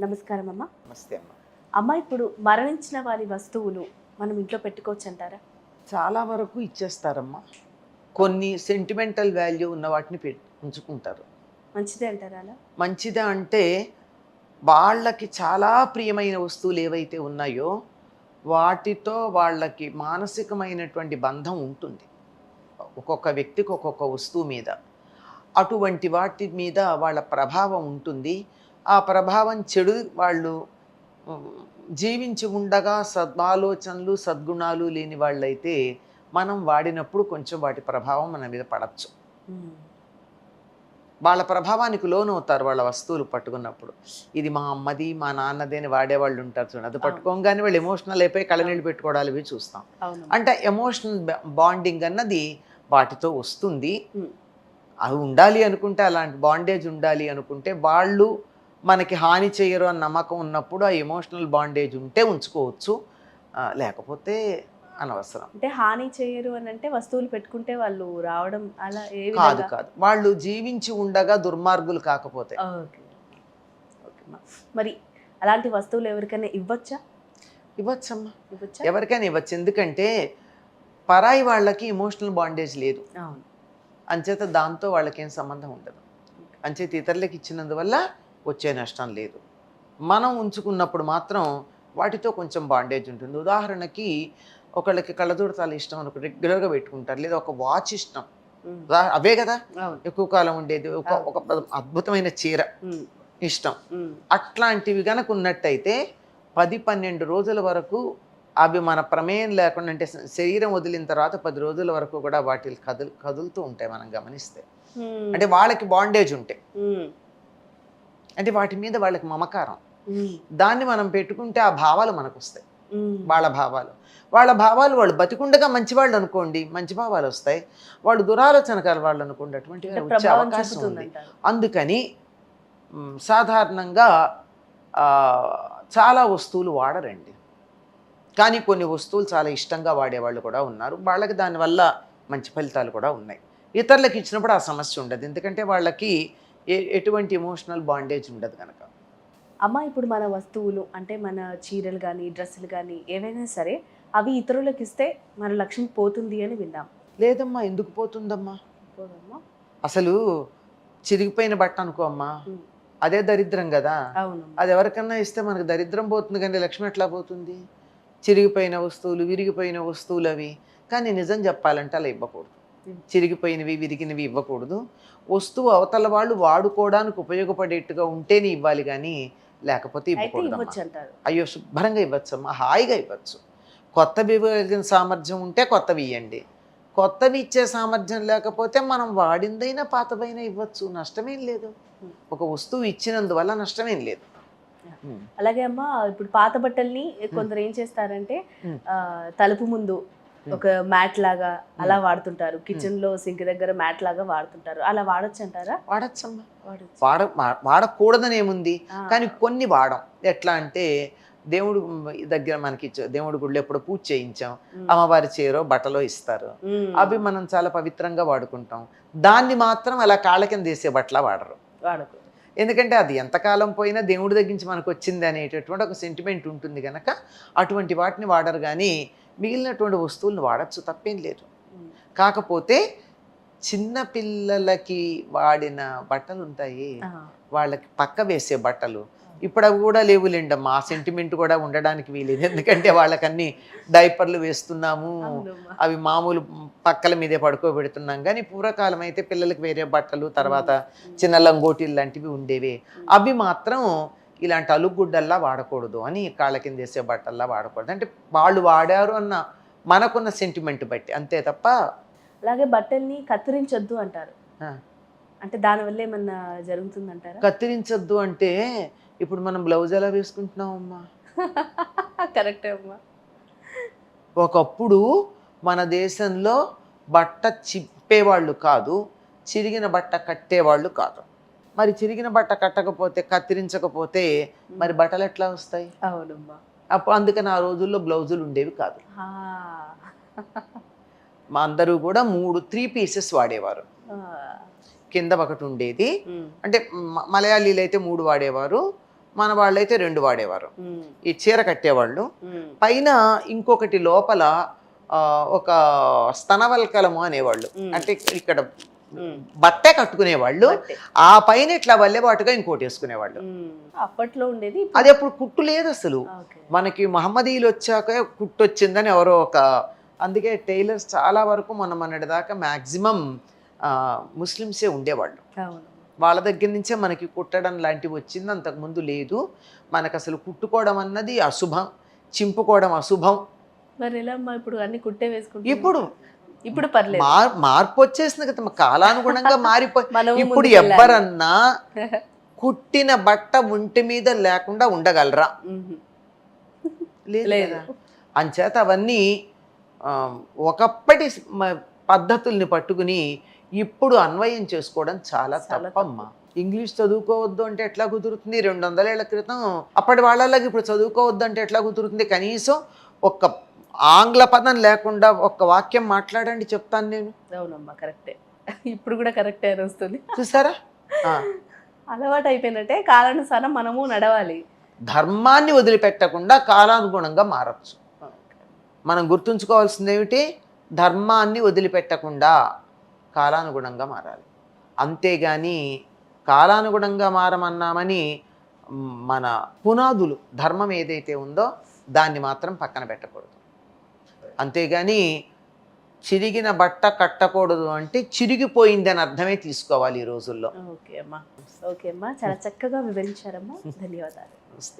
నమస్కారం అమ్మ నమస్తే అమ్మ. అమ్మ ఇప్పుడు మరణించిన వారి వస్తువులు మనం ఇంట్లో పెట్టుకోవచ్చు అంటారా చాలా వరకు ఇచ్చేస్తారమ్మా. కొన్ని సెంటిమెంటల్ వాల్యూ ఉన్న వాటిని ఉంచుకుంటారు. మంచిదే అంటారా అలా? మంచిదా అంటే వాళ్ళకి చాలా ప్రియమైన వస్తువులు ఏవైతే ఉన్నాయో వాటితో వాళ్ళకి మానసికమైనటువంటి బంధం ఉంటుంది. ఒక్కొక్క వ్యక్తికి ఒక్కొక్క వస్తువు మీద. అటువంటి వాటి మీద వాళ్ళ ప్రభావం ఉంటుంది. ఆ ప్రభావం చెడు వాళ్ళు జీవించి ఉండగా సద్ఆలోచనలు సద్గుణాలు లేని వాళ్ళైతే మనం వాడినప్పుడు కొంచెం వాటి ప్రభావం మన మీద పడచ్చు. వాళ్ళ ప్రభావానికి లోనవుతారు వాళ్ళ వస్తువులు పట్టుకున్నప్పుడు. ఇది మా అమ్మది మా నాన్నది అని వాడేవాళ్ళు ఉంటారు చూడండి. అది పట్టుకోగానే వాళ్ళు ఎమోషనల్ అయిపోయి కళ్ళనీళ్ళు పెట్టుకోవడాలు ఇవి చూస్తాం. అంటే ఎమోషనల్ బాండింగ్ అన్నది వాటితో వస్తుంది. అవి ఉండాలి అనుకుంటే అలాంటి బాండేజ్ ఉండాలి అనుకుంటే వాళ్ళు మనకి హాని చేయరు అని నమ్మకం ఉన్నప్పుడు ఆ ఎమోషనల్ బాండేజ్ ఉంటే ఉంచుకోవచ్చు. లేకపోతే అనవసరం. అంటే హాని చేయరు అని అంటే వస్తువులు పెట్టుకుంటే వాళ్ళు రావడం అలా కాదు కాదు. వాళ్ళు జీవించి ఉండగా దుర్మార్గులు కాకపోతే. మరి అలాంటి వస్తువులు ఎవరికైనా ఇవ్వచ్చా? ఇవ్వచ్చమ్మా. ఇవ్వచ్చా? ఎవరికైనా ఇవ్వచ్చు. ఎందుకంటే పరాయి వాళ్ళకి ఎమోషనల్ బాండేజ్ లేదు. అంచేత దాంతో వాళ్ళకి ఏం సంబంధం ఉండదు. అంచేత ఇతరులకు ఇచ్చినందువల్ల వచ్చే నష్టం లేదు. మనం ఉంచుకున్నప్పుడు మాత్రం వాటితో కొంచెం బాండేజ్ ఉంటుంది. ఉదాహరణకి ఒకళ్ళకి కళ్ళజోడు చాలా ఇష్టం అనుకో రెగ్యులర్గా పెట్టుకుంటారు. లేదా ఒక వాచ్ ఇష్టం. అవే కదా? ఎక్కువ కాలం ఉండేది. ఒక ఒక అద్భుతమైన చీర. ఇష్టం. అట్లాంటివి గనక ఉన్నట్టయితే పది పన్నెండు రోజుల వరకు అవి మన ప్రమేయం లేకుండా అంటే శరీరం వదిలిన తర్వాత పది రోజుల వరకు కూడా వాటి కదులు కదులుతూ ఉంటాయి మనం గమనిస్తే. అంటే వాళ్ళకి బాండేజ్ ఉంటాయి. అంటే వాటి మీద వాళ్ళకి మమకారం. దాన్ని మనం పెట్టుకుంటే ఆ భావాలు మనకు వస్తాయి. వాళ్ళ భావాలు. వాళ్ళ భావాలు వాళ్ళు బతికుండగా మంచివాళ్ళు అనుకోండి మంచి భావాలు వస్తాయి. వాళ్ళు దురాలోచనకారు వాళ్ళు అనుకోండి అటువంటివి అంటే వచ్చే ప్రభావం అవకాశం ఉంది. అందుకని సాధారణంగా ఆ, చాలా వస్తువులు వాడరండి. కానీ కొన్ని వస్తువులు చాలా ఇష్టంగా వాడేవాళ్ళు కూడా ఉన్నారు. వాళ్ళకి దానివల్ల మంచి ఫలితాలు కూడా ఉన్నాయి. ఇతరులకు ఇచ్చినప్పుడు ఆ సమస్య ఉండదు. ఎందుకంటే వాళ్ళకి ఎటువంటి ఎమోషనల్ బాండేజ్ ఉండదు కనుక అమ్మ ఇప్పుడు మన వస్తువులు అంటే మన చీరలు కానీ డ్రెస్సులు కానీ ఏవైనా సరే అవి ఇతరులకు ఇస్తే మన లక్ష్మి పోతుంది అని విన్నాం. లేదమ్మా ఎందుకు పోతుందమ్మా? పోదమ్మా. అసలు చిరిగిపోయిన బట్ట అనుకో అమ్మా. అదే దరిద్రం కదా. అవును. అది ఎవరికన్నా ఇస్తే మనకు దరిద్రం పోతుంది కానీ లక్ష్మి ఎట్లా పోతుంది? చిరిగిపోయిన వస్తువులు విరిగిపోయిన వస్తువులు అవి. కానీ నిజం చెప్పాలంటే అలా ఇవ్వకూడదు. చిరిగిపోయినవి విరిగినవి ఇవ్వకూడదు. వస్తువు అవతల వాళ్ళు వాడుకోవడానికి ఉపయోగపడేట్టుగా ఉంటేనే ఇవ్వాలి కానీ లేకపోతే ఇవ్వకూడదు అయ్యో శుభ్రంగా ఇవ్వచ్చు అమ్మా హాయిగా ఇవ్వచ్చు. కొత్తవి ఇవ్వగలిగిన సామర్థ్యం ఉంటే కొత్తవి ఇవ్వండి కొత్తవి ఇచ్చే సామర్థ్యం లేకపోతే మనం వాడిందైనా పాతదైనా ఇవ్వచ్చు. నష్టమేం లేదు. ఒక వస్తువు ఇచ్చినందువల్ల నష్టమేం లేదు. అలాగే అమ్మ ఇప్పుడు పాత బట్టల్ని కొందరు ఏం చేస్తారంటే తలుపు ముందు. ఒక మ్యాట్ లాగా అలా వాడుతుంటారు. కిచెన్లో సింక్ దగ్గర మ్యాట్ లాగా వాడుతుంటారు. అలా వాడొచ్చు అంటారా వాడచ్చమ్మా వాడొచ్చు. వాడ వాడకూడదని ఏముంది? కానీ కొన్ని వాడం. ఎట్లా అంటే దేవుడు దగ్గర మనకి దేవుడి గుడిలో ఎప్పుడు పూజ చేయించాం. అమ్మవారి చీరో బట్టలో ఇస్తారు. అవి మనం చాలా పవిత్రంగా వాడుకుంటాం. దాన్ని మాత్రం అలా కాళ్ళ కింద వేసే బట్టల వాడరు. వాడకూడదు. ఎందుకంటే అది ఎంతకాలం పోయినా దేవుడి దగ్గర నుంచి మనకు వచ్చింది అనేటటువంటి ఒక సెంటిమెంట్ ఉంటుంది కనుక అటువంటి వాటిని వాడరు కానీ మిగిలినటువంటి వస్తువులను వాడచ్చు తప్పేం లేదు. కాకపోతే చిన్న పిల్లలకి వాడిన బట్టలు ఉంటాయి వాళ్ళకి పక్క వేసే బట్టలు ఇప్పుడు అవి కూడా లేవులేండమ్మా. ఆ సెంటిమెంట్ కూడా ఉండడానికి వీలేదు. ఎందుకంటే వాళ్ళకన్నీ డైపర్లు వేస్తున్నాము. అవి మామూలు పక్కల మీదే పడుకోబెడుతున్నాం. కానీ పూర్వకాలం అయితే పిల్లలకి వేరే బట్టలు తర్వాత చిన్న లంగోటీలు లాంటివి ఉండేవి. అవి మాత్రం ఇలాంటి అలుగుడ్డల్లా వాడకూడదు అని కాళ్ళ కింద వేసే బట్టల్లా వాడకూడదు. అంటే వాళ్ళు వాడారు అన్న మనకున్న సెంటిమెంట్ బట్టి. అంతే తప్ప అలాగే బట్టల్ని కత్తిరించొద్దు అంటారు. అంటే దానివల్ల ఏమన్నా జరుగుతుందంటారా? కత్తిరించొద్దు అంటే ఇప్పుడు మనం బ్లౌజ్ ఎలా వేసుకుంటున్నాం అమ్మా? కరెక్టే అమ్మా. ఒకప్పుడు మన దేశంలో బట్ట చిప్పేవాళ్ళు కాదు చిరిగిన బట్ట కట్టేవాళ్ళు కాదు. మరి చిరిగిన బట్ట కట్టకపోతే కత్తిరించకపోతే మరి బట్టలు ఎట్లా వస్తాయి? అవునమ్మా. అప్పుడు అందుకని ఆ రోజుల్లో బ్లౌజులు ఉండేవి కాదు. మా అందరూ కూడా మూడు త్రీ పీసెస్ వాడేవారు. కింద ఒకటి ఉండేది. అంటే మలయాళీలు అయితే మూడు వాడేవారు మన వాళ్ళైతే రెండు వాడేవారు. ఈ చీర కట్టేవాళ్ళు. పైన ఇంకొకటి లోపల ఒక స్తనవల్కలము అనేవాళ్ళు. అంటే ఇక్కడ. బట్టే కట్టుకునేవాళ్ళు. ఆ పైన ఇట్లా వల్లెబాటుగా ఇంకోటి వేసుకునేవాళ్ళు. అప్పట్లో ఉండేది అది అప్పుడు కుట్టు లేదు అసలు. మనకి మహమ్మదీలు వచ్చాక కుట్టు వచ్చిందని ఎవరో ఒక అందుకే టైలర్స్ చాలా వరకు మనం మొన్నటి దాకా మ్యాక్సిమం ముస్లిమ్సే ఉండేవాళ్ళు. వాళ్ళ దగ్గర నుంచే మనకి కుట్టడం లాంటివి వచ్చింది. అంతకుముందు లేదు. మనకు అసలు కుట్టుకోవడం అన్నది అశుభం. చింపుకోవడం అశుభం. మరి ఎలా ఇప్పుడు అన్ని కుట్టే వేసుకుంటే ఇప్పుడు ఇప్పుడు పర్లేదు. మార్పు వచ్చేసింది కదా కాలానుగుణంగా మారిపోయి ఇప్పుడు. ఎవ్వరన్నా కుట్టిన బట్ట ఒంటి మీద లేకుండా ఉండగలరా. లేదు. అంచేత అవన్నీ ఒకప్పటి పద్ధతుల్ని పట్టుకుని ఇప్పుడు అన్వయం చేసుకోవడం చాలా తప్పమ్మా. ఇంగ్లీష్ చదువుకోవద్దు అంటే ఎట్లా కుదురుతుంది? రెండు వందల ఏళ్ళ క్రితం అప్పటి వాళ్ళకి ఇప్పుడు చదువుకోవద్దు అంటే ఎట్లా కుదురుతుంది? కనీసం ఒక్క ఆంగ్ల పదం లేకుండా ఒక్క వాక్యం మాట్లాడండి చెప్తాను నేను. అవునమ్మా కరెక్టే. ఇప్పుడు కూడా కరెక్టే అని వస్తుంది. చూసారా? అలవాటు అయిపోయినట్టే కాలానుసారం మనము నడవాలి. ధర్మాన్ని వదిలిపెట్టకుండా కాలానుగుణంగా మారచ్చు. మనం గుర్తుంచుకోవాల్సింది ఏమిటి ధర్మాన్ని వదిలిపెట్టకుండా కాలానుగుణంగా మారాలి. అంతేగాని కాలానుగుణంగా మారమన్నామని మన పునాదులు ధర్మం ఏదైతే ఉందో దాన్ని మాత్రం పక్కన పెట్టకూడదు. అంతేగాని చిరిగిన బట్ట కట్టకూడదు అంటే చిరిగిపోయిందని అర్థమే తీసుకోవాలి ఈ రోజుల్లో. ఓకే అమ్మా. ఓకే అమ్మా. చాలా చక్కగా వివరించారమ్మా. ధన్యవాదాలు. నమస్తే.